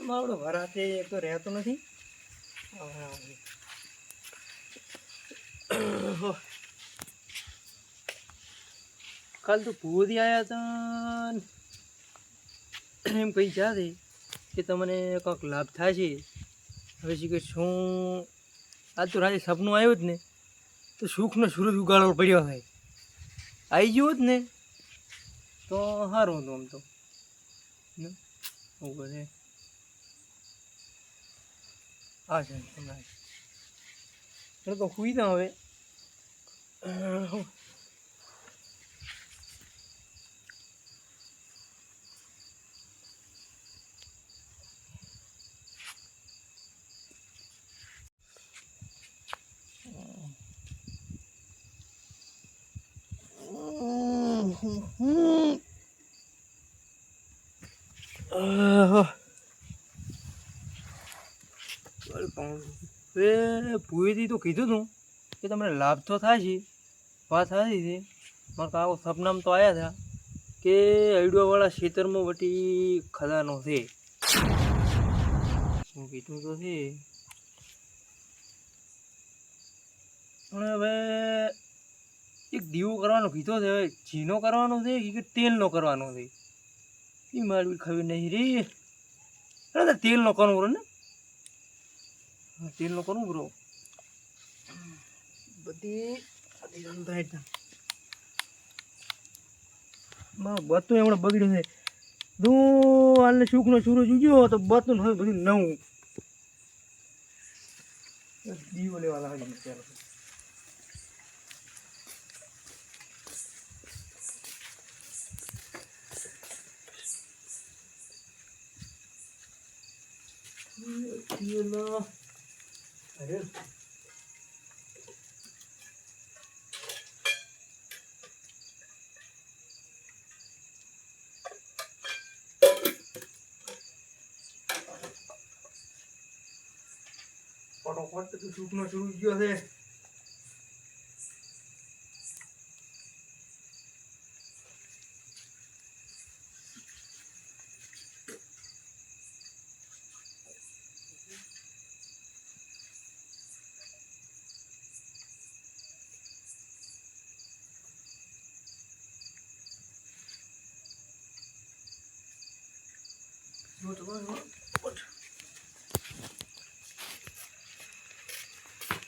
આપણો વરાતે એક તો રહેતો નથી. કાલ તો ભૂરી આવ્યા હતા એમ કહી જાતે કે તમને કંઈક લાભ થાય છે હવે શું કે શું? આજ તો રાતે સપનું આવ્યું જ ને. તો સુખનો સૂરજ ઉગાડવો પડ્યો હોય. આવી ગયો જ ને, તો સારું હતું આમ તો. શું કરે હા છે હમણાં એટલે તો હુઈ દઉં હવે એ ભૂએથી તો કીધું તું કે તમને લાભ તો થાય છે, વાત સાચી છે. મારા કાકો સપનામાં તો આવ્યા હતા કે હૈડવાવાળા ખેતરમાં વટી ખજાનો છે. હું કીધું તો છે? પણ હવે એક દીવો કરવાનો કીધો છે, હવે જીનો કરવાનો છે કે તેલનો કરવાનો છે? એ મારી ખબર નહીં રે. તેલનો કરવો ને. તેલનો કરવું બરો બધી બતું એમણે બગડ્યું છે. દો હાલને સુખનો સૂરજ ઉગ્યો તો બતું હવે બધું નવું. દીવો લેવા લાગે ચાલો દીવો ફટોફટ તો સુખનો સૂરજ ગયો છે. Gut, gut. ઉઠ.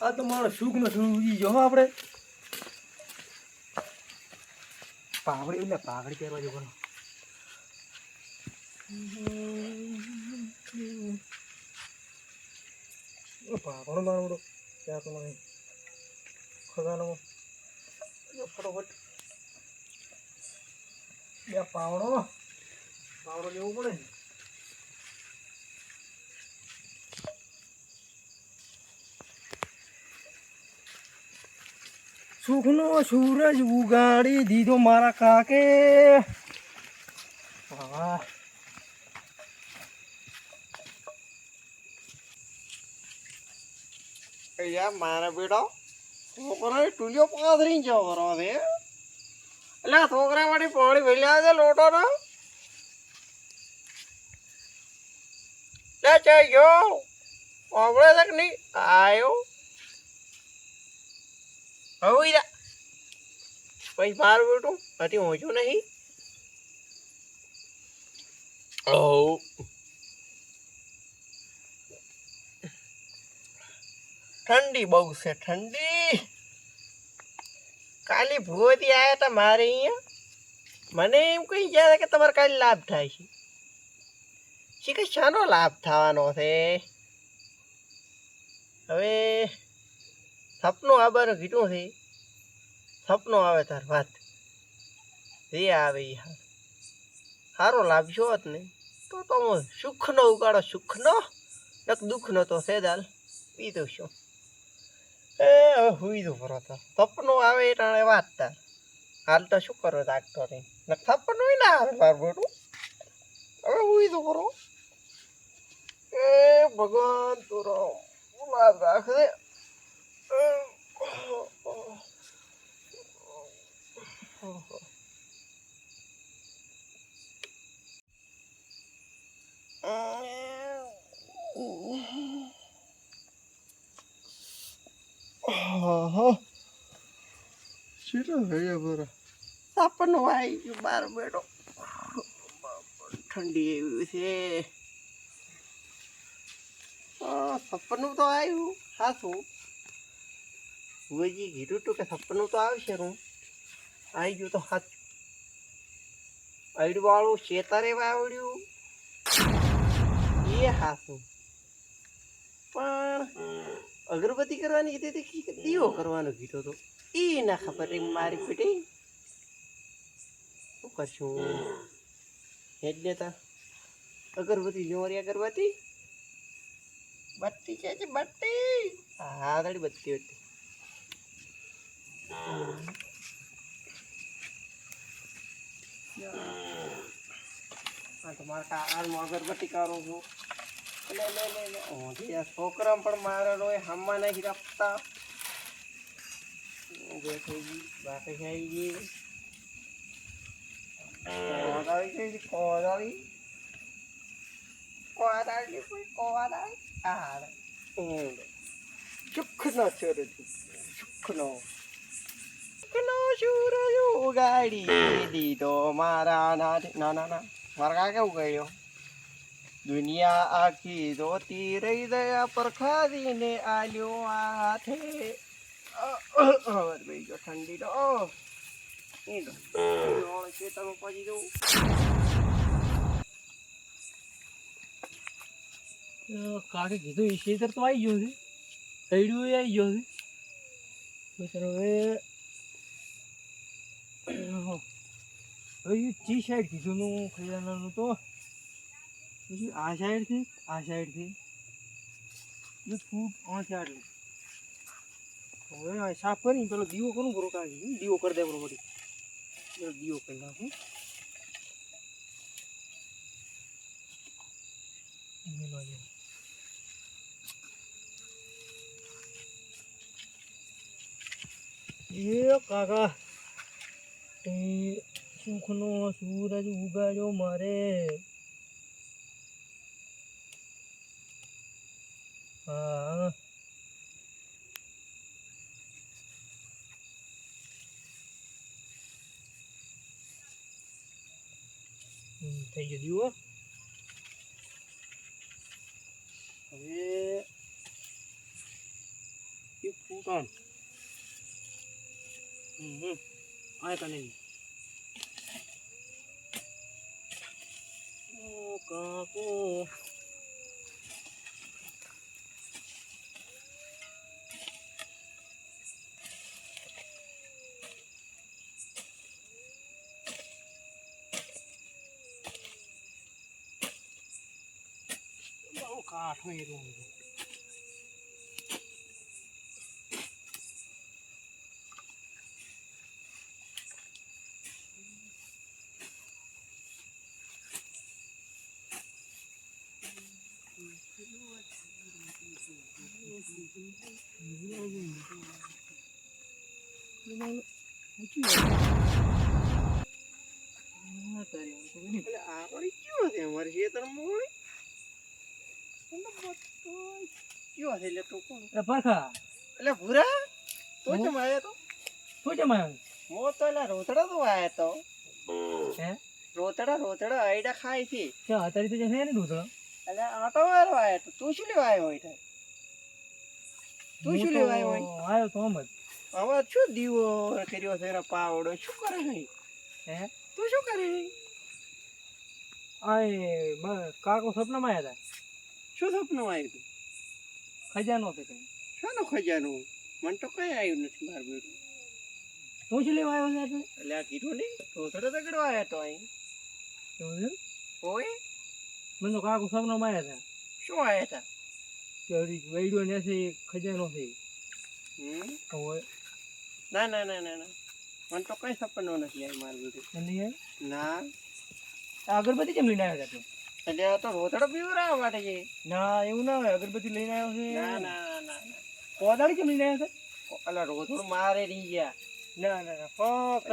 આ તો મારો સુખનો નથી જો આપણે પાઘડી એટલે પાઘડી પહેરવા જવાનો પાઘડો મારો બધો ત્યાં તો નહીં ખજાનો ફટોફટ બે પાવડો પાવડો લેવો પડે ને સુખનો સૂરજ ઉગાડી દીધો મારા કાકે. મારા બેટો છોકરો ટુલિયો પાથરી જવો કરો છે. એટલે છોકરા પાણી ભેલ્યા છે લોટો લે ચાઈ ગયો. તક નહીં? આયો. હવે જા પછી મારું બેટું હટી હોજો નહીં. ઓ ઠંડી બહુ છે ઠંડી. કાલી ભૂવતી આવ્યા હતા મારે અહીંયા. મને એમ કહી ગયા કે તમારે કાલે લાભ થાય છે. શી કે શાનો લાભ થવાનો છે? હવે સપનું આભાર કીધું છે. સપનું આવે તાર વાત. જે આવે એ સારો લાભ છો જ ને, તો તમે સુખનો ઉગાડો, સુખનો? એક દુઃખનો તો છે દાલ પીધું શું? એ હવે હુઈ દઉં ફરો તો સપનો આવે એટલે વાત તાર. હાલ તો શું કરો જાગતો નહીં ને સપનું ના આવે મારું બેટું. હવે હુઈ દઉં એ ભગવાન, તું રામ રાખજે. ઓહો શીરો હૈયા બરો આવી ગયું બાર ઠંડી એવી છે. સપનું તો આવ્યું. સાચું ભુવાજી કીધું હતું કે સપનું તો આવશે હું આવી ગયું તો સાચું અડવાળું વાળું શેતરે વાવડ્યું. એ હાસું પણ અગરબત્તી કરવાની કીધી હતી દીવો કરવાનો કીધો તો? એ ના ખબર મારી પીટી શું કરશું હેડ દેતા. અગરબત્તી જોવારી અગરબત્તી. બત્તી છે છે બત્તી. હા તારી બત્તી હતી. હા. તો મારા કાળમાં અગરબત્તી કરું છું. લે લે લે લે. ઓધી છોકરા પણ મારે રોય હામમાં નહીં રાખતા. જે થઈ ગઈ બાકી થઈ ગઈ. કોદાળી ગઈ કોદાળી કોદાળી કોઈ કોદાળી આ સુખનો સૂરજ સુખનો સુખનો સૂરજ ઉગાડી દીધો મારા નાથ ના ના ના મારા કાકા ગયો દુનિયા આખી જોતી રહી દયા પર ખાધીને આલ્યો હાથે. ઠંડી તો એ તો ખેતરમાં પહોંચી જવું કાકે કીધું, એ ખેતર તો આવી ગયો છે. તૈડું એ આવી ગયો છે. તો હવે હવે ચી સાઈડ કીધું નું, ખજાનાનું તો. પછી આ સાઈડથી આ સાઈડથી ફૂટ આ સાઈડ હવે સાફ કરીને પેલો દીવો કરું કરો કાઢી દીવો કરી દે બરોબર. દીવો કરી નાખું મેલવા દે એ કાકા એ સુખનો સૂરજ ઉગાડ્યો મારે. હા. થઈ ગયો. દીવો હવે એક ફૂટણ. હમ હમ. આ કને ઓ કાકો બહુ કાઠો એ રૂમ. એટલે આ વળી કયો છે? અમારે ખેતરમાં વળી એટલે બધો કયો છે એટલે તું કોણ? પરખા એટલે ભૂરા? તો? કેમ આવ્યો તો? શું છે માયો મો તો એટલે રોતડા તો આવ્યો તો. હે? રોતડા રોતડા આઈડા ખાય છે. કે અત્યારે તો જશે ને રોતડા. એટલે આટો વાળો આવ્યો તો. તું શું લેવા આવ્યો હોય તું? શું લેવા આવ્યો આવ્યો તો આમ હવે શું દીવો કર્યો છે એના પાવડો? શું કરે છે? હે? તું શું કરે? આય કાકો સપનામાં આવ્યા શું સપનું આવ્યું તું? હતા ખજાનો હતો કઈ શાનો ખજાનું? મને તો કઈ આવ્યું નથી મારું બેટું તું શું લેવા આવ્યો છે એટલે આ કીધું નહીં થોડો તગડો આવ્યો તો અહીં. હોય મને તો કાકુ સપનો આવ્યા હતા. શું આવ્યા હતા? કે હરી વૈડો ને છે ખજાનો છે. હમ? હવે ના ના ના ના ના. મને તો કઈ સપનો નથી આવ્યું મારું બેટું નહીં ના. અગરબત્તી કેમ લઈને આવ્યા હતા એટલે આ તો રોતડો પીવરાવા માટે છે ના એવું ના હોય. અગરબત્તી લઈને આવ્યો છે. ના ના ના કોદાળી કેમ લઈને આવ્યા અલા રોતડું મારે રહી ગયા. ના ના ના. ફક્ત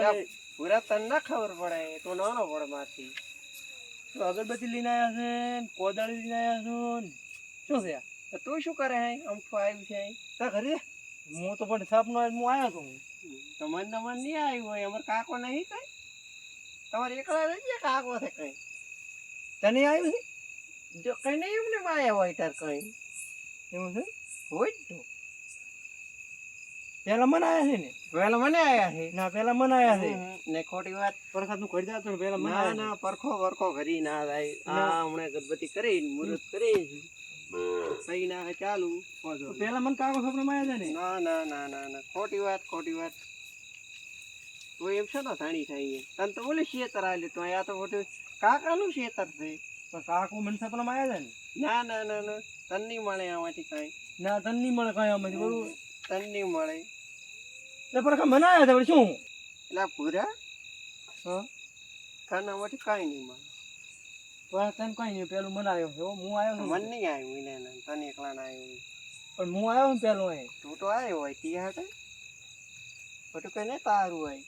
પૂરા તને ના ખબર પડે તો નાનો પડે મારથી તો અગરબત્તી લઈને આવ્યા છે કોદાળી લઈને આવ્યા છો. શું છે આ તું શું કરે હે? અમથું આવ્યું છે? તારા ઘરે? હું તો પણ સપનો હું આવ્યો છું. તમારે નમન નહીં આવ્યું હોય. અમારે કાકો નહીં કઈ? તમારે એકલા ગયા કાકો છે કઈ? તને આવ્યું જો કઈ નહીં એમને માયા હોય તાર કઈ. એવું છે? હોય જ તો. પેલા મને આવ્યા છે ને? પેલા મને આયા છે? ના પેલા મને આવ્યા છે. ને ખોટી વાત. પરખાતનું કરી જાતો પેલા મને ના ના પરખો વરખો કરી ના થાય. ના. આ હમણાં ગણપતિ કરી મુહૂર્ત કરી સહી ના ચાલુ. પેલા મને કાકો સપનામાં આવ્યા છે ને? ના ના ના ના ના. ખોટી વાત ખોટી વાત. તો એમ છે ને થાણી થાય તને તો બોલે શેતર લે તો આ તો બધું કાકાનું ખેતર છે. પણ કાકો મને સપનામાં આવ્યા છે ને? ના ના ના ના. તન નહીં મળે આમાંથી કાંઈ. ના તન નહીં મળે કઈ આમાંથી બરોબર? તન નહીં મળે. એટલે પરખા કાંઈ મનાયા છે શું? એટલે ભૂરા? હા? તને આમાંથી કાંઈ નહીં મળે. પણ તને કઈ નહીં પેલું મને આવ્યો છે હો, આવ્યો મને નહીં આવ્યું એને એને. તને એકલા ના આવ્યું પણ હું આવ્યો ને પેલો એ તું તો આવ્યો હોય તી હાટે. બધું કઈ ને તારું હોય.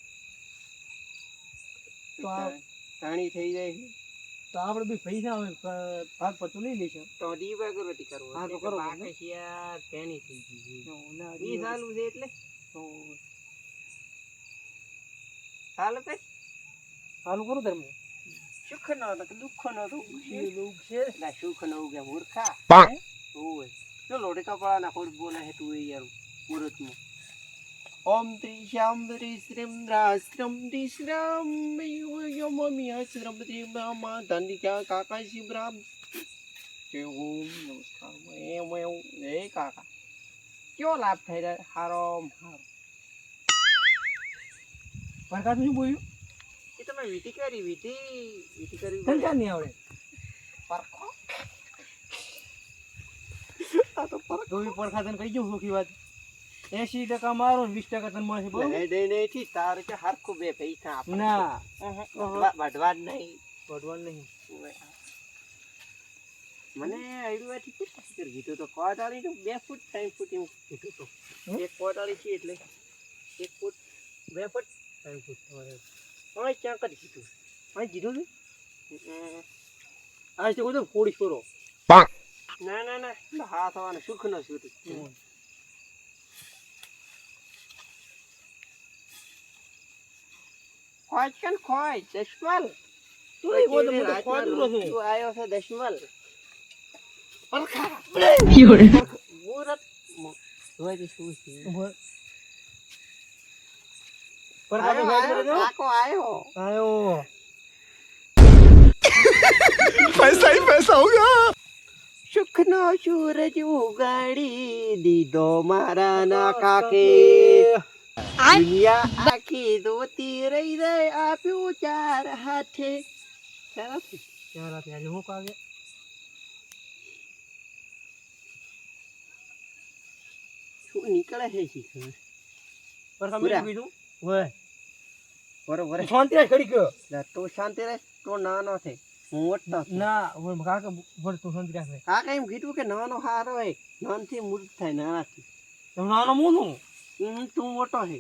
તો આ- થઈ જાય છે. તો આપણે બી પૈસા ભાગ પડતું લઈ લઈશું. તો દીવા ગરબતી કરવો હા, તો કરો બાકી તમે. છે થઈ ગઈ છે. ના, ઈ છે એટલે? તો ચાલુ કઈ ચાલુ કરું ધર્મ સુખ નો તો દુઃખ નો તો ઉગશે. એટલે સુખ નો ઉગે મૂર્ખા. ઓય જો લોટે કપડા ના ખોટ બોલે હે તું યાર મુહૂર્તમાં ઓમ ત્રિશામ શ્રીમ રાશ્રમ ત્રિશ્રમ યો મમ્મી આશ્રમ ત્રિ મામા ધંડી ક્યાં કાકા શિવરામ ઓમ નમસ્કાર એમ એમ એ કાકા કયો લાભ થઈ રહ્યો હારો હારો પરખા શું બોલ્યું એ તમે વીટી કરી વીટી વીટી કરી તને ક્યાં નહીં આવડે પરખો આ તો પરખો પડખા તને કહી દઉં સુખી વાત એસી ટકા મારો વીસ ટકા તને મળશે બરોબર? નહીં નહીં થી તારે કે હરખું બે પૈસા ના. વઢવાડ નહીં. વઢવાડ નહીં. મને આઈડિયાથી કેટલા ફીટર કીધું તો કોટાળી તો બે ફૂટ ત્રણ ફૂટ એવું કીધું તો. એક કોટાળી છે એટલે એક ફૂટ બે ફૂટ ત્રણ ફૂટ હા ક્યાં કરી કીધું અહીં કીધું તું. આજ તો બધું ફોડી છોરો ના ના ના. હા હાથ આવવાનો સુખ ન સુખ ખોજ કે ખોજ દશમલ તું એ ખોટું તું નથી. આવ્યો છે દશમલ. જોઈ દે શું છે ઊભો. પરખા તો આયો, સાઈડ આયો, કરે કાકો આયો. આયો. સુખનો સૂરજ ઉગાડી દીધો મારા ના કાકે. દુનિયા આખી દોતી રહી રે આપ્યું ચાર હાથે. ચાર રાતે આજે હું કાગે શું નીકળે છે શીખર પરખા પૂરા. મેં કીધું બરોબર શાંતિ રાખ ઘડી ગયો તું શાંતિ રહે તો નાનો છે. હું ના કાકા તું શાંતિ રાખ કાકા એમ કીધું કે નાનો હારો હોય નાનથી મૃત થાય નાનાથી. નાનો તું મોટો હે.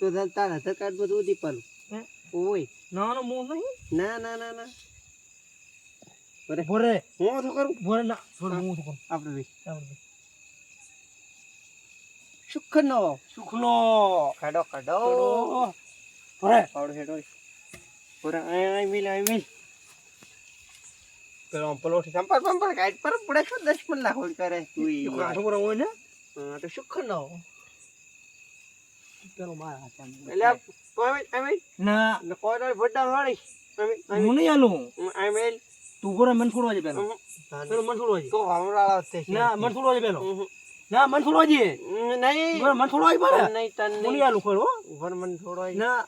તો તાર- આધાર કાર્ડ બધું દીપાલું હે? ઓય. નાનો મો નહીં? ના ના ના ના. ભરે ભરે. હું તો કરું? ભરે ના. છોડ હું તો કરું. આપણે ભાઈ આપણે સુખનો. સુખનો. કાઢો કાઢો ભરે. પાવડો હેડો ભરે આય આય મિલ આય મિલ. પેલો પલોઠી સંપર્ક સંપર્ક કાઢ પર પડે શું દસ પણ હોલ કરે. તું ઈ. હોય ને? હા, તો સુખનો. પેલો મારા હાથે. એટલે પામે આમે ના. ને કોઈ વડા વાળી હું નહીં આલું આમે તું ગોરા મન છોડવા છે પેલો. પેલો મન છોડવા છે તો હમરાળા છે ના મન છોડવા છે પેલો. ના મન છોડવા છે નહીં. ગોરા મન છોડવા પડે. નહીં તન હું નહીં. નહીં આલું ખરો મન થોડો ના.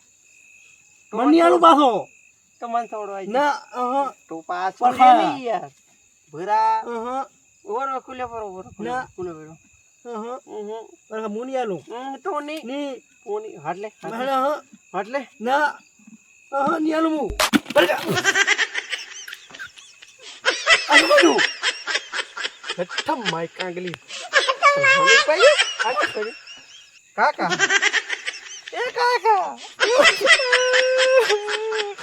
મન નહીં આલું પાછો. તો મન આય. ના અહં, તો પાછો નહીં યાર. ભરા. અહં, ઓર ખુલે પર ઓર ના. ખુલે પર અહં. હમ પણ હું નહીં આલું હમ તો નહીં. પોની હાટ લે હાટ લે. ના, અહં. હાટ લે ના અહં, નહીં આલું હું આ બધું. હેઠમ માય કાંગલી. હવે પાઈ હાટ કરી. કાકા. એ કાકા.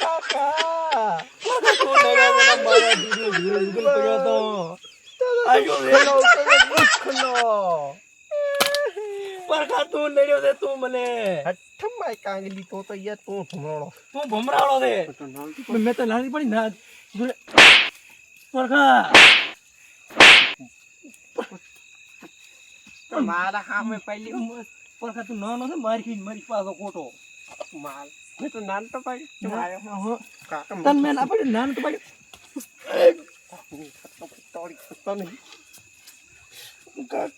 કાકા. તું લગા મને મારા દીકરો ધીરે પડ્યો હતો. આયો. વેલો દુઃખનો પરખા તું નડ્યો છે તું મને. હઠમ માય કાંગલી તો તો યાર તું ભમરાળો. તું ભમરાળો છે. મેં તો નાની પડી ના પરખા. મારા સામે પહેલી પરખા તું નાનો છે મારી ખીજ મારી પાછો ખોટો. માલ. મેં તો નાન તો પાડી તું આવ્યો હા. તન મેં ના પડ્યું નાન તો પડ્યું તોડી તો નહીં. યા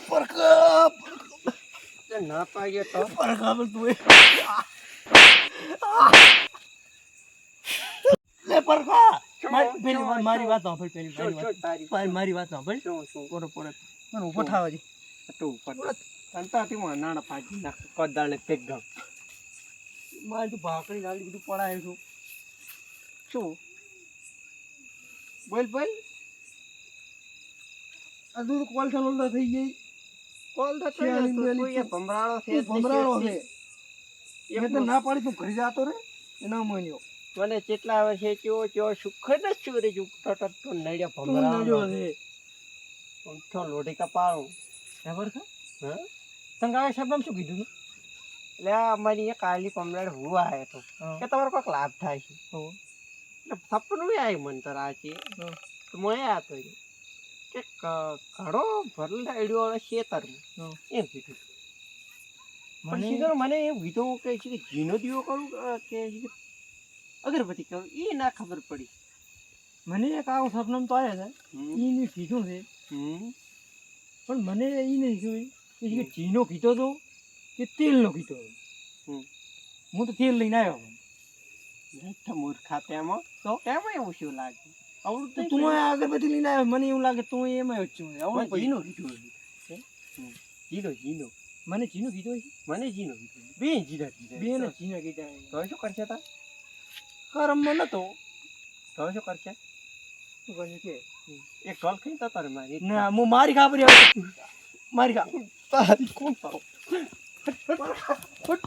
પરખા તે ના પાડ્યો તો બોલ તું. લે પરખા મારી વાત સાંભળ પેલી મારી વાત મારી- વાત સાંભળ શું શું પોરો પોરો મને ઊભો થાવા દે તું ઉપર સંતાતીમાં નાણા પાડી નાખ કોદાળે પેક ગમ મારી તું ભાકરી નાલી બધું પડાયું છું શું બોલ બોલ આ તું કોલ થઈ ગઈ. કોલ થઈ ભમરાળો છે ભમરાળો છે. એ તો ના પાડી તું ઘરે જાતો રે એના મોન્યો. મને કેટલા વર્ષે ચો ચો સુખ જ સુરે જુકતો તો તું નડ્યો ભમરાળો છે. ઊંઠો લોઢી કપાળો. ખબર છે? હા? તને કાકા સાહેબ શું કીધું એટલે અમારી એક કાલી પમલાડ હું આવ્યો હતો કે તમારો કોઈક લાભ થાય છે. એટલે સપનું આવી મને તો રાચી તો મેં આ તો કે ઘડો ભરલાડ્યો શેતરમાં હમ. એમ કીધું પણ મને મને એમ કીધો કે છે કે જીનો દીવો કરું કે અગરબત્તી કરું એ ના ખબર પડી મને એક આવું સપનામ તો આવ્યા. છે ઈને કીધું છે. પણ મને એ નહીં જોયું કે ચીનો કીધો તો કે તેલનો કીધો હતો. હું તો તેલ લઈને આવ્યો મૂર્ખા તેમાં તો? એમાં એવું શું લાગે આવડું તો તું અગરબત્તી લઈને આવ્યો. મને એવું લાગે તું એમાં જ છું. આવડું જીનો કીધું. જીનો જીનો. મને જીનો કીધો મને જીનો કીધું બે જીના કીધા બે ને કીધા તો શું કરશે તા કરમમાં નતો. તો શું કરશે? શું કહે કે? એક ગોલ ખાઈ તો તારે મારી ના હું મારી ખાબરી આવે મારી ખા તારી કોણ ફટ.